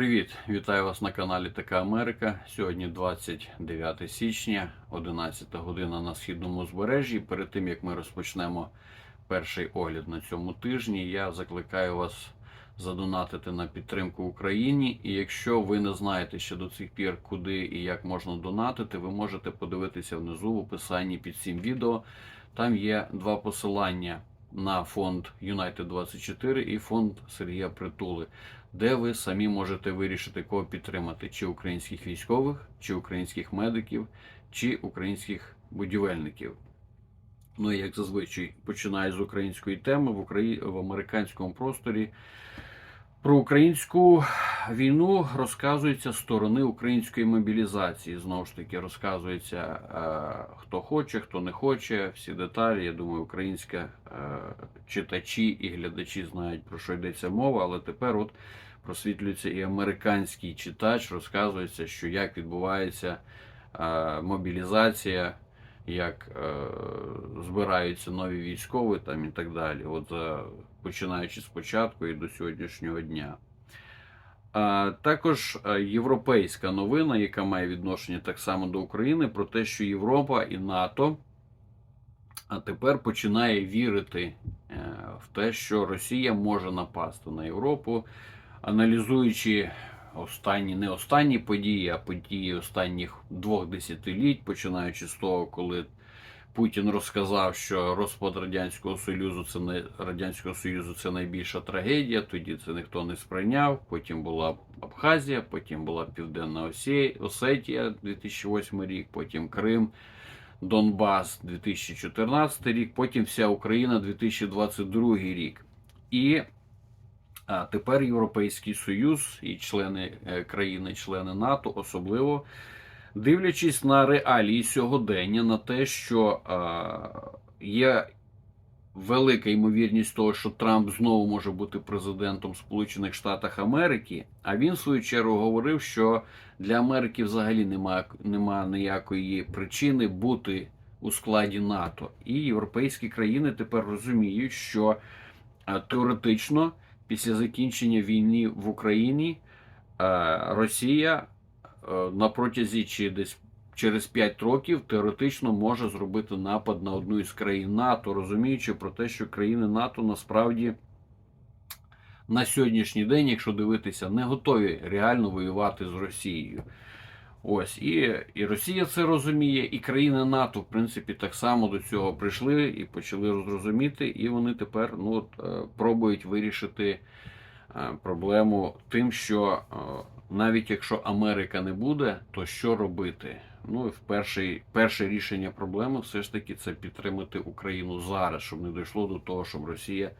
Привіт! Вітаю вас на каналі Така Америка. Сьогодні 29 січня, 11 година на східному узбережжі. Перед тим як ми розпочнемо перший огляд на цьому тижні, я закликаю вас задонатити на підтримку Україні. І якщо ви не знаєте ще до цих пір, куди і як можна донатити, ви можете подивитися внизу в описанні під цим відео. Там є два посилання на фонд United 24 і фонд Сергія Притули де ви самі можете вирішити, кого підтримати: чи українських військових, чи українських медиків, чи українських будівельників. Ну і як зазвичай починаю з української теми в Украї... в американському просторі. Про українську війну розказується сторони української мобілізації. Знову ж таки, розказується е, хто хоче, хто не хоче. Всі деталі. Я думаю, українська е, читачі і глядачі знають про що йдеться мова, але тепер от просвітлюється і американський читач, розказується, що як відбувається е, мобілізація. Як е, збираються нові військові там і так далі, от е, починаючи з початку і до сьогоднішнього дня. Також е, європейська новина, яка має відношення так само до України, про те, що Європа і НАТО тепер починає вірити е, в те, що Росія може напасти на Європу, аналізуючи останні не останні події, а події останніх двох десятиліть, починаючи з того, коли Путін розказав, що розпад радянського союзу це не радянського союзу це найбільша трагедія. Тоді це ніхто не сприйняв. Потім була Абхазія, потім була Південна Осетія, 2008 рік, потім Крим. Донбас 2014 рік, потім вся Україна 2022 рік. І а тепер Європейський Союз і члени е, країни-члени НАТО особливо дивлячись на реалії сьогодення, на те, що є велика ймовірність того, що Трамп знову може бути президентом Сполучених Штатів Америки. А він в свою чергу говорив, що для Америки взагалі немає, немає ніякої причини бути у складі НАТО. І європейські країни тепер розуміють, що теоретично після закінчення війни в Україні Росія на протязі чи десь через 5 років теоретично може зробити напад на одну із країн НАТО, розуміючи про те, що країни НАТО насправді на сьогоднішній день, якщо дивитися, не готові реально воювати з Росією. Ось і, і Росія це розуміє, і країни НАТО, в принципі, так само до цього прийшли і почали зрозуміти, і вони тепер ну, от, е, пробують вирішити е, проблему тим, що е, навіть якщо Америка не буде, то що робити? Ну і в перший, перше рішення проблеми все ж таки це підтримати Україну зараз, щоб не дійшло до того, щоб Росія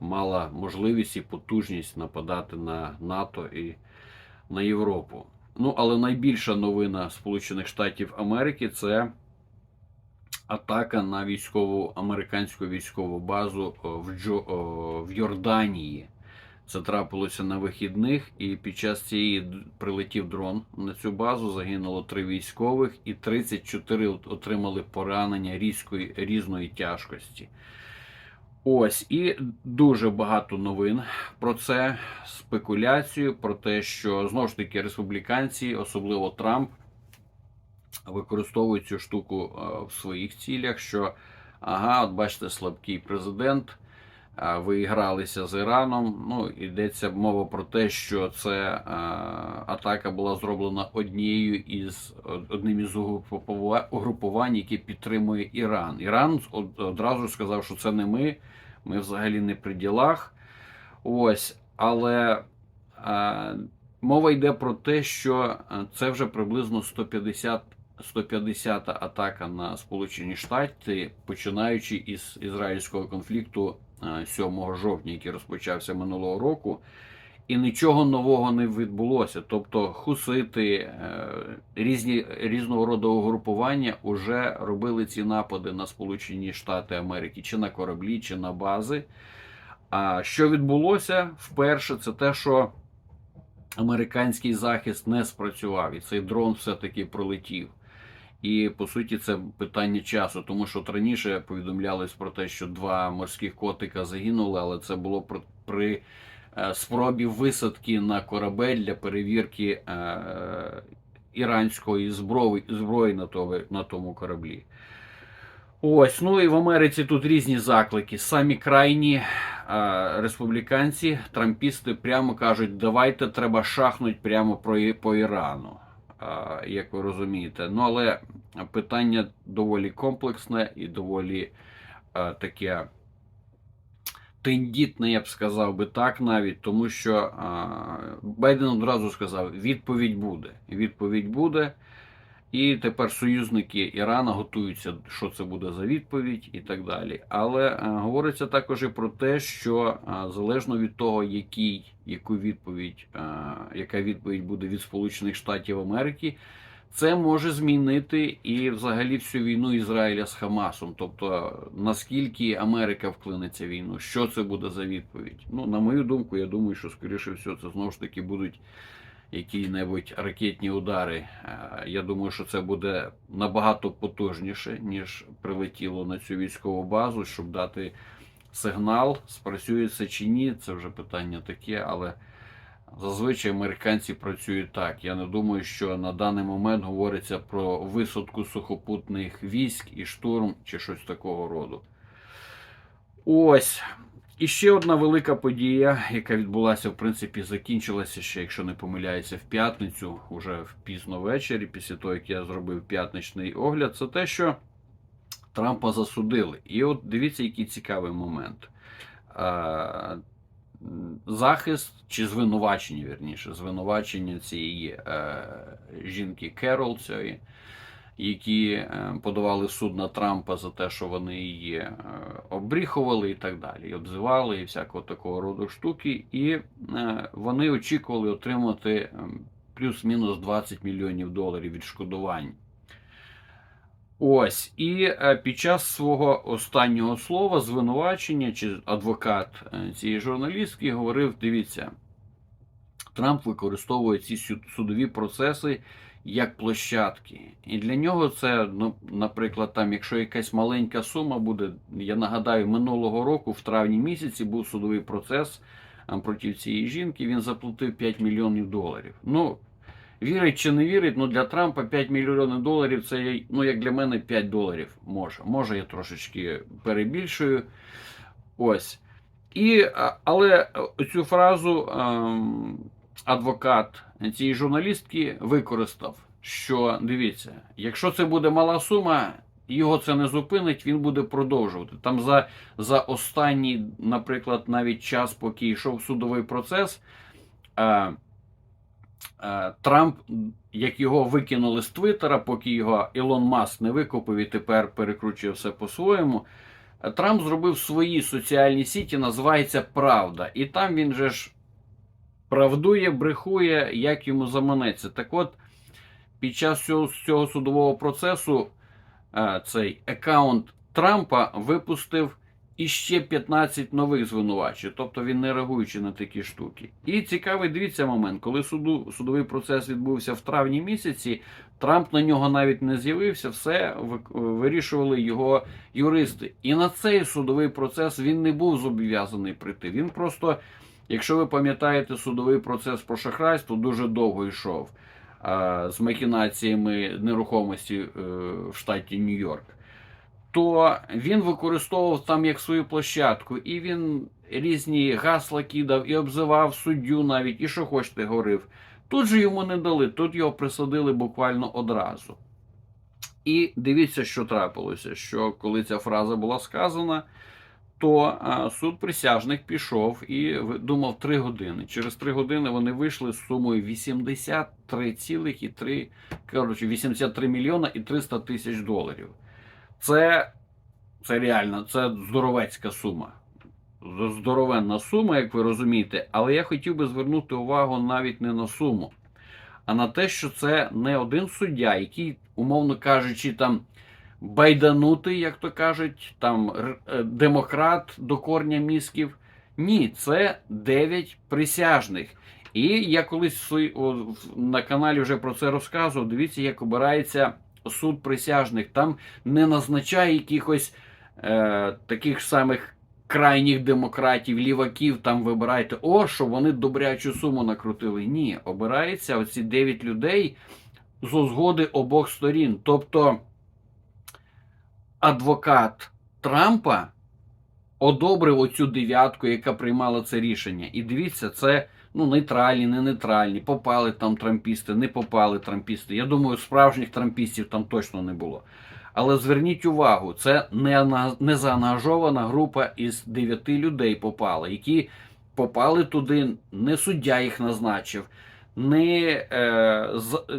мала можливість і потужність нападати на НАТО і на Європу. Ну, але найбільша новина Сполучених Штатів Америки це атака на військову американську військову базу в, Джо, в Йорданії. Це трапилося на вихідних, і під час цієї прилетів дрон на цю базу. Загинуло три військових, і 34 отримали поранення різкої різної тяжкості. Ось і дуже багато новин про це, спекуляцію, про те, що знову ж таки республіканці, особливо Трамп, використовують цю штуку е, в своїх цілях. Що ага, от бачите, слабкий президент, а, ви гралися з Іраном. Ну, йдеться мова про те, що це а, атака була зроблена однією із одним із угрупувань, яке підтримує Іран. Іран од- одразу сказав, що це не ми, ми взагалі не при ділах. Ось, але а, мова йде про те, що це вже приблизно 150 150 атака на Сполучені Штати, починаючи із ізраїльського конфлікту е, 7 жовтня, який розпочався минулого року, і нічого нового не відбулося. Тобто хусити, е, різні різного роду угрупування вже робили ці напади на Сполучені Штати Америки, чи на кораблі, чи на бази. А що відбулося вперше, це те, що американський захист не спрацював, і цей дрон все-таки пролетів. І по суті, це питання часу, тому що от раніше повідомлялось про те, що два морських котика загинули, але це було при, е, спробі висадки на корабель для перевірки е, іранської зброї, зброї на, тому, кораблі. Ось, ну і в Америці тут різні заклики. Самі крайні е, республіканці, трампісти прямо кажуть, давайте треба шахнуть прямо про, по Ірану, як ви розумієте. Ну, але питання доволі комплексне і доволі таке тендітне, я б сказав би так навіть, тому що Байден одразу сказав: відповідь буде. Відповідь буде. І тепер союзники Ірана готуються, що це буде за відповідь і так далі. Але е, говориться також і про те, що е, залежно від того, який, яку відповідь, е, яка відповідь буде від Сполучених Штатів Америки, це може змінити і взагалі всю війну Ізраїля з Хамасом. Тобто наскільки Америка вклинеться війну, що це буде за відповідь? Ну, на мою думку, я думаю, що скоріше всього це знову ж таки будуть які-небудь ракетні удари. Е, Я думаю, що це буде набагато потужніше, ніж прилетіло на цю військову базу, щоб дати сигнал, спрацює це чи ні. Це вже питання таке, але зазвичай американці працюють так. Я не думаю, що на даний момент говориться про висадку сухопутних військ і штурм чи щось такого роду. Ось. І ще одна велика подія, яка відбулася, в принципі, закінчилася ще, якщо не помиляюся, в п'ятницю, уже в пізно ввечері, після того, як я зробив п'ятничний огляд, це те, що Трампа засудили. І от дивіться, який цікавий момент. Захист чи звинувачення, вірніше, звинувачення цієї е, жінки Керол, цієї, які е, подавали суд на Трампа за те, що вони її е, обріхували і так далі, і обзивали, і всякого такого роду штуки. І е, вони очікували отримати плюс-мінус 20 мільйонів доларів відшкодувань. Ось, і під час свого останнього слова звинувачення чи адвокат цієї журналістки говорив: дивіться, Трамп використовує ці судові процеси як площадки. І для нього це, ну, наприклад, там, якщо якась маленька сума буде, я нагадаю, минулого року, в травні місяці, був судовий процес проти цієї жінки. Він заплатив 5 мільйонів доларів. Ну, вірить чи не вірить, ну для Трампа 5 мільйонів доларів це, ну, як для мене, 5 доларів може. Може, я трошечки перебільшую. Ось. І, але цю фразу ем, адвокат цієї журналістки використав, що дивіться, якщо це буде мала сума, його це не зупинить, він буде продовжувати. Там за, за останній, наприклад, навіть час, поки йшов судовий процес, е, е, Трамп, як його викинули з Твіттера, поки його Ілон Маск не викупив і тепер перекручує все по-своєму. Трамп зробив в своїй соціальній сіті, називається Правда. І там він же ж правдує, брехує, як йому заманеться. Так от, під час цього, судового процесу е, цей аккаунт Трампа випустив іще 15 нових звинувачень, тобто він не реагуючи на такі штуки. І цікавий дивіться момент, коли суду, судовий процес відбувся в травні місяці, Трамп на нього навіть не з'явився, все вирішували його юристи. І на цей судовий процес він не був зобов'язаний прийти. Він просто Якщо ви пам'ятаєте, судовий процес про шахрайство дуже довго йшов з махінаціями нерухомості е, в штаті Нью-Йорк, то він використовував там як свою площадку, і він різні гасла кидав і обзивав суддю навіть, і що хочете говорив. Тут же йому не дали, тут його присадили буквально одразу. І дивіться, що трапилося, що коли ця фраза була сказана, то суд присяжних пішов і думав 3 години. Через 3 години вони вийшли з сумою 83,3 коротше, 83 мільйона і 300 тисяч доларів. Це, це реально, це здоровецька сума. Здоровенна сума, як ви розумієте, але я хотів би звернути увагу навіть не на суму, а на те, що це не один суддя, який, умовно кажучи, там байданутий, як то кажуть, там е, демократ до корня мізків. Ні, це 9 присяжних. І я колись на каналі вже про це розказував. Дивіться, як обирається суд присяжних. Там не назначає якихось е, таких самих крайніх демократів, ліваків там вибирайте, о, що вони добрячу суму накрутили. Ні, обирається оці 9 людей з узгоди обох сторін. Тобто адвокат Трампа одобрив оцю дев'ятку, яка приймала це рішення. І дивіться, це ну, нейтральні, не нейтральні, попали там трампісти, не попали трампісти. Я думаю, справжніх трампістів там точно не було. Але зверніть увагу, це не, не заангажована група із дев'яти людей попала, які попали туди, не суддя їх назначив, не, е,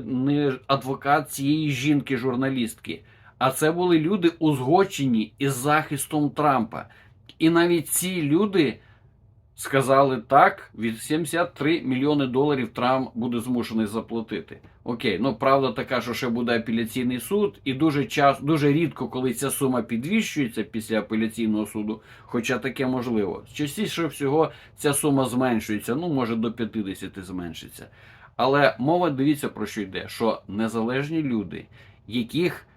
не адвокат цієї жінки, журналістки. А це були люди узгоджені із захистом Трампа. І навіть ці люди сказали так, від 73 мільйони доларів Трамп буде змушений заплатити. Окей, ну правда така, що ще буде апеляційний суд, і дуже час, дуже рідко, коли ця сума підвищується після апеляційного суду, хоча таке можливо. Частіше всього ця сума зменшується, ну може до 50 зменшиться. Але мова дивіться про що йде: що незалежні люди, яких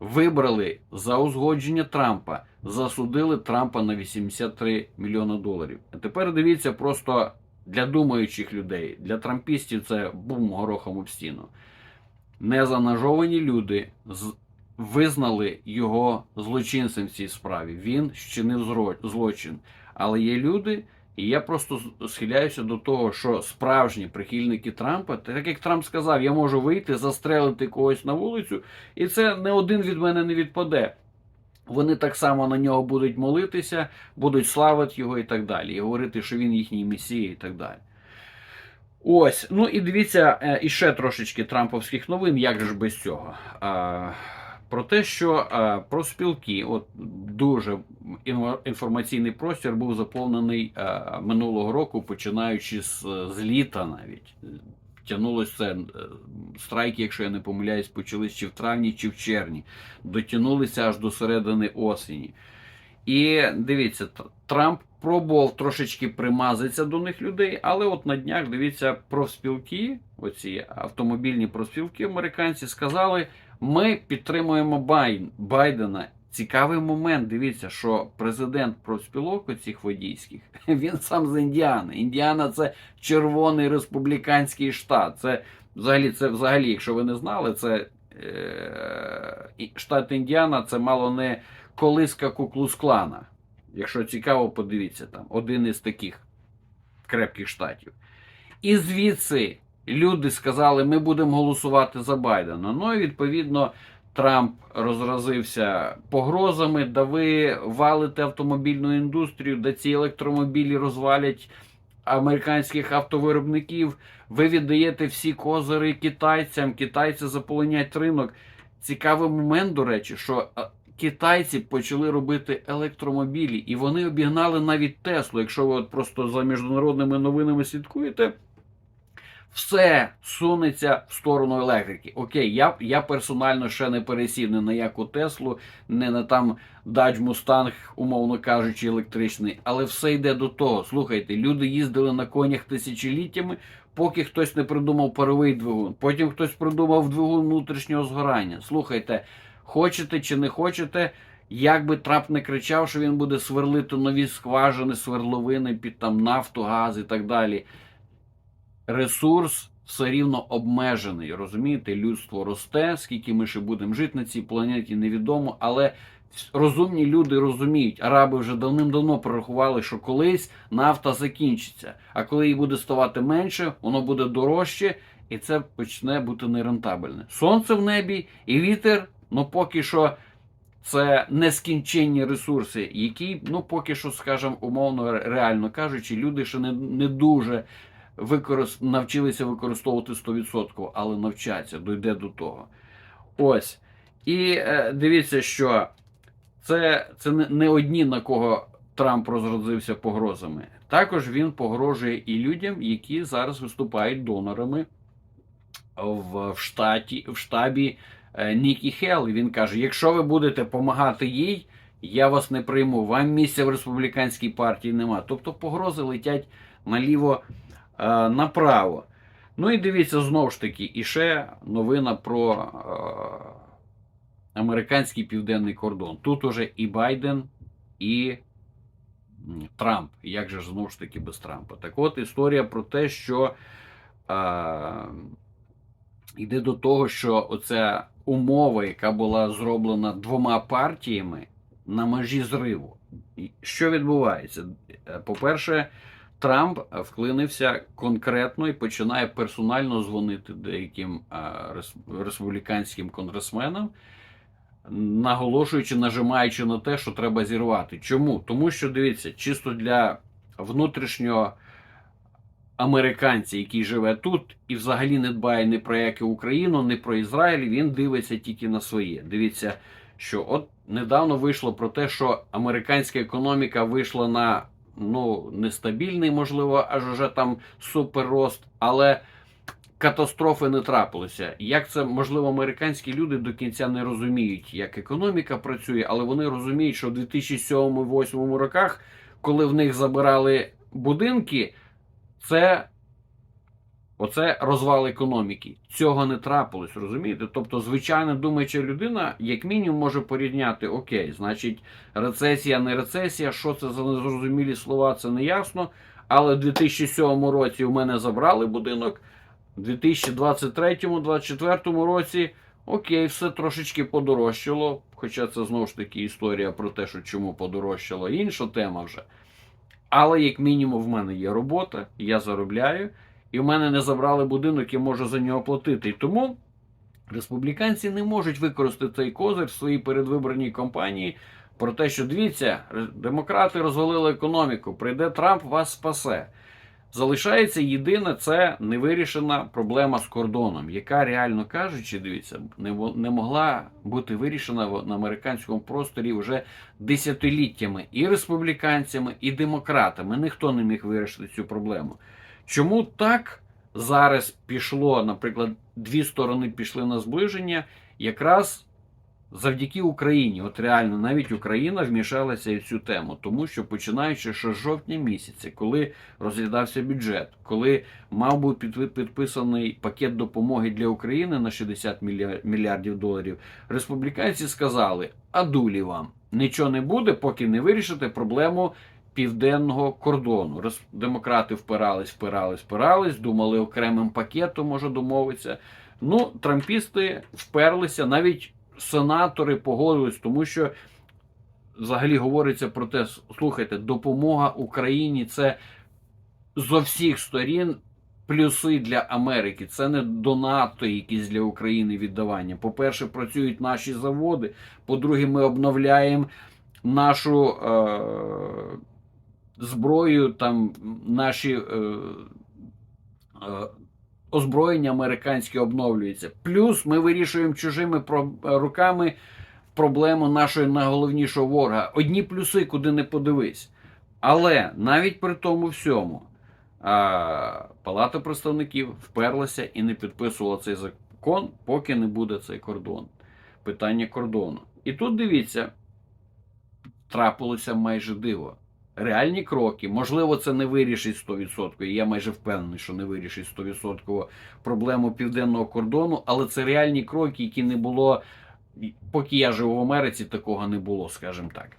вибрали за узгодження Трампа, засудили Трампа на 83 мільйони доларів. А тепер дивіться просто для думаючих людей, для трампістів це бум горохом об стіну. Незанажовані люди визнали його злочинцем в цій справі. Він зро- злочин. Але є люди, і я просто схиляюся до того, що справжні прихильники Трампа, так як Трамп сказав, я можу вийти, застрелити когось на вулицю, і це не один від мене не відпаде. Вони так само на нього будуть молитися, будуть славити його і так далі, і говорити, що він їхній месія і так далі. Ось, ну і дивіться е, іще трошечки трамповських новин, як же ж без цього. Про те, що а, про спілки, от дуже інформаційний простір був заповнений минулого року, починаючи з, з літа навіть. Тянулося е, страйки, якщо я не помиляюсь, почались чи в травні, чи в червні. Дотягнулися аж до середини осені. І дивіться, Трамп пробував трошечки примазатися до них людей, але от на днях дивіться профспілки, оці автомобільні профспілки американці сказали: ми підтримуємо Байдена. Цікавий момент, дивіться, що президент профспілок оцих водійських, він сам з Індіани. Індіана це червоний республіканський штат. Це взагалі, це взагалі, якщо ви не знали, це е, штат Індіана це мало не колиска Куклус-клана. Якщо цікаво, подивіться там один із таких крепких штатів. І звідси люди сказали, ми будемо голосувати за Байдена. Ну і відповідно Трамп розразився погрозами, да ви валите автомобільну індустрію, де ці електромобілі розвалять американських автовиробників. Ви віддаєте всі козири китайцям, китайці заполонять ринок. Цікавий момент, до речі, що китайці почали робити електромобілі, і вони обігнали навіть Теслу. Якщо ви от просто за міжнародними новинами слідкуєте, все сунеться в сторону електрики. Окей, я, я персонально ще не пересів ні на яку Теслу, не на там Dodge Mustang, умовно кажучи, електричний, але все йде до того. Слухайте, люди їздили на конях тисячоліттями, поки хтось не придумав паровий двигун. Потім хтось придумав двигун внутрішнього згорання. Слухайте, хочете чи не хочете. Як би Трамп не кричав, що він буде сверлити нові скважини, свердловини під там нафту, газ і так далі. Ресурс все рівно обмежений. Розумієте, людство росте, скільки ми ще будемо жити на цій планеті, невідомо. Але розумні люди розуміють, араби вже давним-давно прорахували, що колись нафта закінчиться. А коли її буде ставати менше, воно буде дорожче, і це почне бути нерентабельне. Сонце в небі і вітер, ну поки що. Це нескінченні ресурси, які, ну поки що, скажімо, умовно реально кажучи, люди ще не, не дуже використ... навчилися використовувати 100%, але навчаться, дойде до того. Ось. І е, дивіться, що це, це не, одні, на кого Трамп розразився погрозами. Також він погрожує і людям, які зараз виступають донорами в, штаті, в штабі е, Нікі Хелл. Він каже: якщо ви будете допомагати їй, я вас не прийму. Вам місця в республіканській партії нема. Тобто погрози летять наліво направо. Ну і дивіться знову ж таки, і ще новина про е, американський південний кордон. Тут уже і Байден, і Трамп. Як же ж знову ж таки без Трампа? Так от історія про те, що а, йде до того, що оця умова, яка була зроблена двома партіями на межі зриву. Що відбувається? Е, По-перше, Трамп вклинився конкретно і починає персонально дзвонити деяким республіканським конгресменам, наголошуючи, нажимаючи на те, що треба зірвати. Чому? Тому що дивіться, чисто для внутрішнього американця, який живе тут і взагалі не дбає ні про яку Україну, ні про Ізраїль, він дивиться тільки на своє. Дивіться, що от недавно вийшло про те, що американська економіка вийшла на ну нестабільний, можливо, аж уже там суперрост, але катастрофи не трапилося. Як це можливо, американські люди до кінця не розуміють, як економіка працює, але вони розуміють, що в 2007-2008 роках, коли в них забирали будинки, це оце розвал економіки. Цього не трапилось, розумієте? Тобто, звичайно, думаюча людина, як мінімум, може порівняти: окей, значить, рецесія, не рецесія, що це за незрозумілі слова, це не ясно. Але в 2007 році у мене забрали будинок. У 2023-2024 році окей, все трошечки подорожчало. Хоча це знову ж таки історія про те, що чому подорожчало, інша тема вже. Але як мінімум в мене є робота, я заробляю, і в мене не забрали будинок, я можу за нього платити. І тому республіканці не можуть використати цей козир в своїй передвиборній кампанії про те, що дивіться, демократи розвалили економіку, прийде Трамп, вас спасе. Залишається єдине це невирішена проблема з кордоном, яка реально кажучи, дивіться, не, не могла бути вирішена в- американському просторі вже десятиліттями і республіканцями, і демократами. Ніхто не міг вирішити цю проблему. Чому так зараз пішло, наприклад, дві сторони пішли на зближення, якраз завдяки Україні, от реально навіть Україна вмішалася в цю тему, тому що починаючи ще з жовтня місяця, коли розглядався бюджет, коли мав бути підписаний пакет допомоги для України на 60 мільярдів доларів, республіканці сказали: а дулі вам нічого не буде, поки не вирішите проблему. Південного кордону. Демократи впирались, впирались, впирались, думали окремим пакетом може домовитися. Ну, трампісти вперлися, навіть сенатори погодились, тому що взагалі говориться про те, слухайте, допомога Україні це зо всіх сторін плюси для Америки. Це не донато якісь для України віддавання. По-перше, працюють наші заводи. По-друге, ми обновляємо нашу е- зброю, там наші. Е- е- озброєння американське обновлюється. Плюс ми вирішуємо чужими руками проблему нашого найголовнішого ворога. Одні плюси, куди не подивись. Але навіть при тому всьому а, Палата представників вперлася і не підписувала цей закон, поки не буде цей кордон. Питання кордону. І тут дивіться, трапилося майже диво. Реальні кроки, можливо, це не вирішить 100%. і Я майже впевнений, що не вирішить 100% проблему південного кордону, але це реальні кроки, які не було, поки я жив в Америці, такого не було, скажімо так.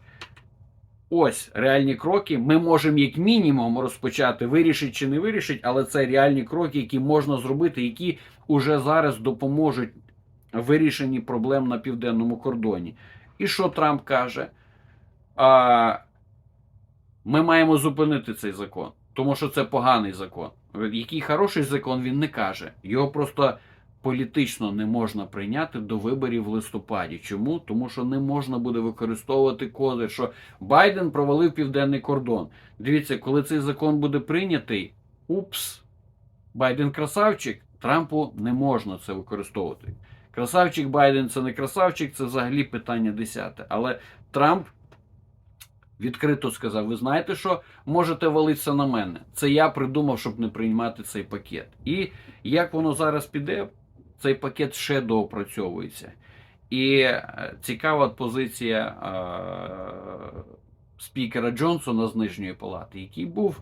Ось реальні кроки. Ми можемо як мінімум розпочати, вирішить чи не вирішить, але це реальні кроки, які можна зробити, які уже зараз допоможуть вирішенні проблем на південному кордоні. І що Трамп каже? А, ми маємо зупинити цей закон, тому що це поганий закон. Який хороший закон він не каже. Його просто політично не можна прийняти до виборів в листопаді. Чому? Тому що не можна буде використовувати коди, що Байден провалив південний кордон. Дивіться, коли цей закон буде прийнятий, упс, Байден красавчик, Трампу не можна це використовувати. Красавчик Байден це не красавчик, це взагалі питання десяте. Але Трамп відкрито сказав: ви знаєте, що можете валитися на мене. Це я придумав, щоб не приймати цей пакет. І як воно зараз піде, цей пакет ще доопрацьовується. І е, цікава позиція е, спікера Джонсона з Нижньої палати, який був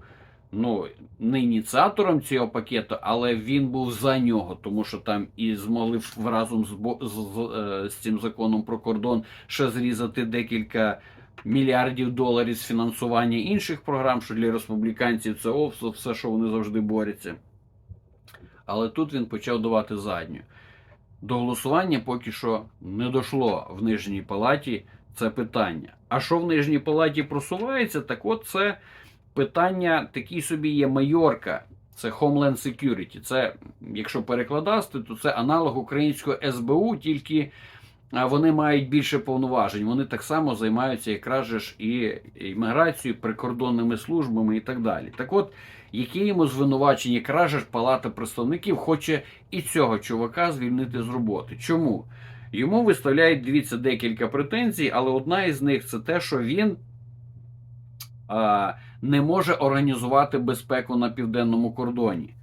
ну, не ініціатором цього пакету, але він був за нього, тому що там і змогли разом з, з, з, е, з цим законом про кордон ще зрізати декілька мільярдів доларів з фінансування інших програм, що для республіканців це о, все- що вони завжди борються. Але тут він почав давати задню. До голосування поки що не дійшло в Нижній палаті це питання. А що в Нижній палаті просувається, так от це питання такий собі є майорка. Це Homeland Security. Це, якщо перекладати, то це аналог українського СБУ, тільки вони мають більше повноважень. Вони так само займаються якраз же ж і імміграцією, прикордонними службами і так далі. Так от, які йому звинувачені кражеш Палата представників хоче і цього чувака звільнити з роботи. Чому? Йому виставляють, дивіться, декілька претензій, але одна із них це те, що він а, не може організувати безпеку на південному кордоні.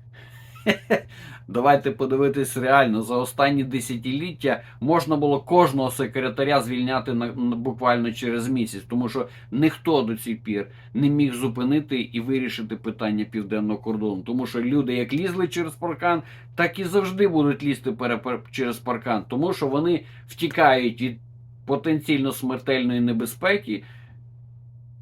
Давайте подивитись реально, за останні десятиліття можна було кожного секретаря звільняти на, на- буквально через місяць, тому що ніхто до цих пір не міг зупинити і вирішити питання південного кордону. Тому що люди, як лізли через паркан, так і завжди будуть лізти пере- пер- через паркан, тому що вони втікають від потенційно смертельної небезпеки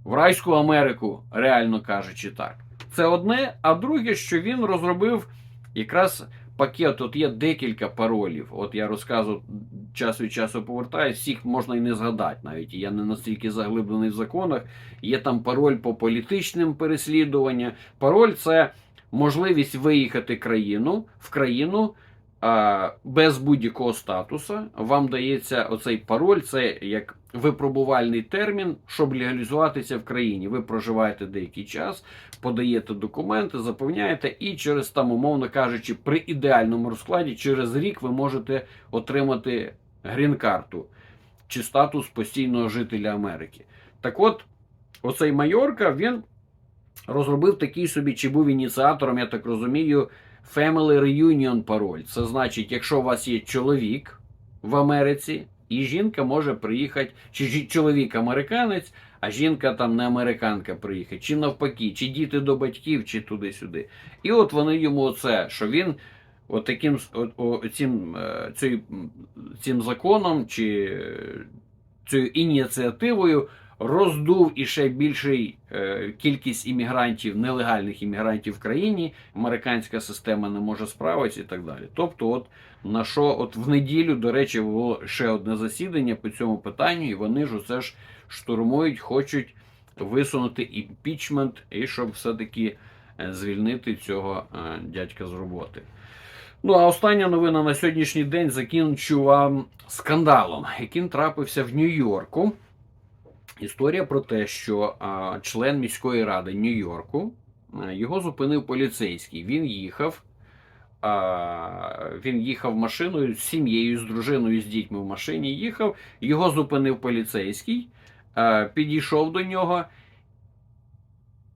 в райську Америку, реально кажучи так. Це одне, а друге, що він розробив якраз пакет. От є декілька паролів. От я розказую час від часу повертаюсь, всіх можна і не згадати навіть. Я не настільки заглиблений в законах. Є там пароль по політичним переслідуванням. Пароль це можливість виїхати країну в країну. Без будь-якого статусу вам дається оцей пароль, це як випробувальний термін, щоб легалізуватися в країні. Ви проживаєте деякий час, подаєте документи, заповняєте, і через там, умовно кажучи, при ідеальному розкладі, через рік ви можете отримати грін-карту чи статус постійного жителя Америки. Так от, оцей Майорка, він розробив такий собі, чи був ініціатором, я так розумію, Family Reunion пароль. Це значить, якщо у вас є чоловік в Америці, і жінка може приїхати, чи чоловік американець, а жінка там не американка приїхати, чи навпаки, чи діти до батьків, чи туди-сюди. І от вони йому оце, що він от таким от, о, цим, е, цим законом чи е, цією ініціативою роздув іще більший е, кількість іммігрантів, нелегальних іммігрантів в країні. Американська система не може справитися і так далі. Тобто, от на що, от в неділю, до речі, було ще одне засідання по цьому питанню, і вони ж оце ж штурмують, хочуть висунути імпічмент, і щоб все-таки е, звільнити цього е, дядька з роботи. Ну, а остання новина на сьогоднішній день закінчу вам скандалом, який трапився в Нью-Йорку. Історія про те, що член міської ради Нью-Йорку його зупинив поліцейський. Він їхав. Він їхав машиною з сім'єю, з дружиною, з дітьми в машині. Їхав, його зупинив поліцейський, підійшов до нього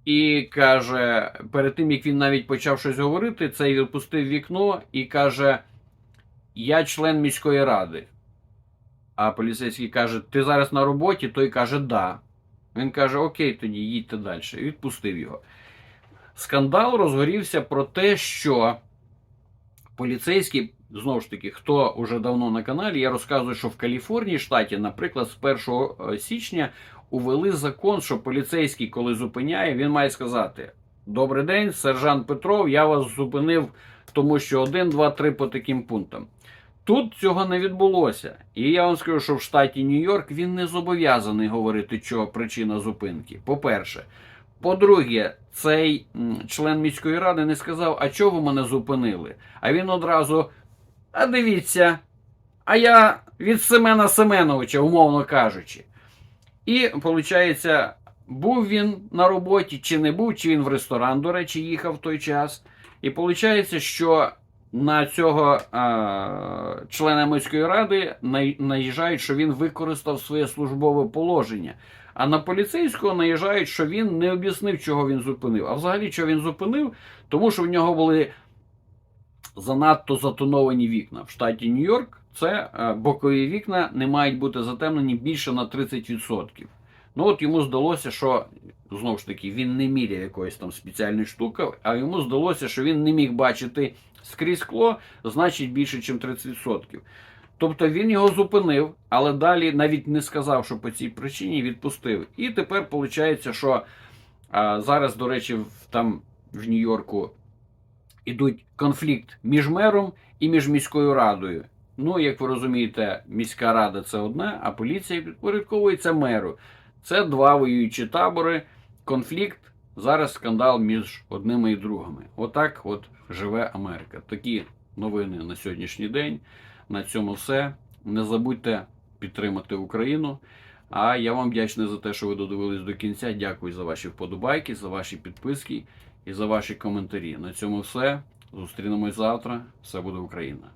і каже: перед тим як він навіть почав щось говорити, цей відпустив вікно і каже: Я член міської ради. А поліцейський каже: Ти зараз на роботі? Той каже, да. Він каже: Окей, тоді їдьте далі. І відпустив його. Скандал розгорівся про те, що поліцейські, знову ж таки, хто уже давно на каналі, я розказую, що в Каліфорнії, штаті, наприклад, з 1 січня увели закон, що поліцейський, коли зупиняє, він має сказати: Добрий день, сержант Петров, я вас зупинив, тому що 1, 2, 3 по таким пунктам. Тут цього не відбулося. І я вам скажу, що в штаті Нью-Йорк він не зобов'язаний говорити, що причина зупинки. По-перше. По-друге, цей член міської ради не сказав, а чого мене зупинили? А він одразу, а дивіться, а я від Семена Семеновича, умовно кажучи. І, виходить, був він на роботі, чи не був, чи він в ресторан, до речі, їхав в той час. І виходить, що на цього а, члена міської ради наїжджають, що він використав своє службове положення. А на поліцейського наїжджають, що він не об'яснив, чого він зупинив. А взагалі, що він зупинив, тому що в нього були занадто затоновані вікна. В штаті Нью-Йорк це е, бокові вікна не мають бути затемнені більше на 30%. Ну от йому здалося, що знову ж таки він не міряв якоїсь там спеціальної штуки, а йому здалося, що він не міг бачити скрізь скло, значить більше, ніж 30%. Тобто він його зупинив, але далі навіть не сказав, що по цій причині відпустив. І тепер виходить, що а, зараз, до речі, там в Нью-Йорку ідуть конфлікт між мером і між міською радою. Ну, як ви розумієте, міська рада це одне, а поліція підпорядковується меру. Це два воюючі табори, конфлікт. Зараз скандал між одними і другими. Отак от живе Америка. Такі новини на сьогоднішній день. На цьому все. Не забудьте підтримати Україну. А я вам вдячний за те, що ви додивились до кінця. Дякую за ваші вподобайки, за ваші підписки і за ваші коментарі. На цьому все. Зустрінемось завтра. Все буде Україна.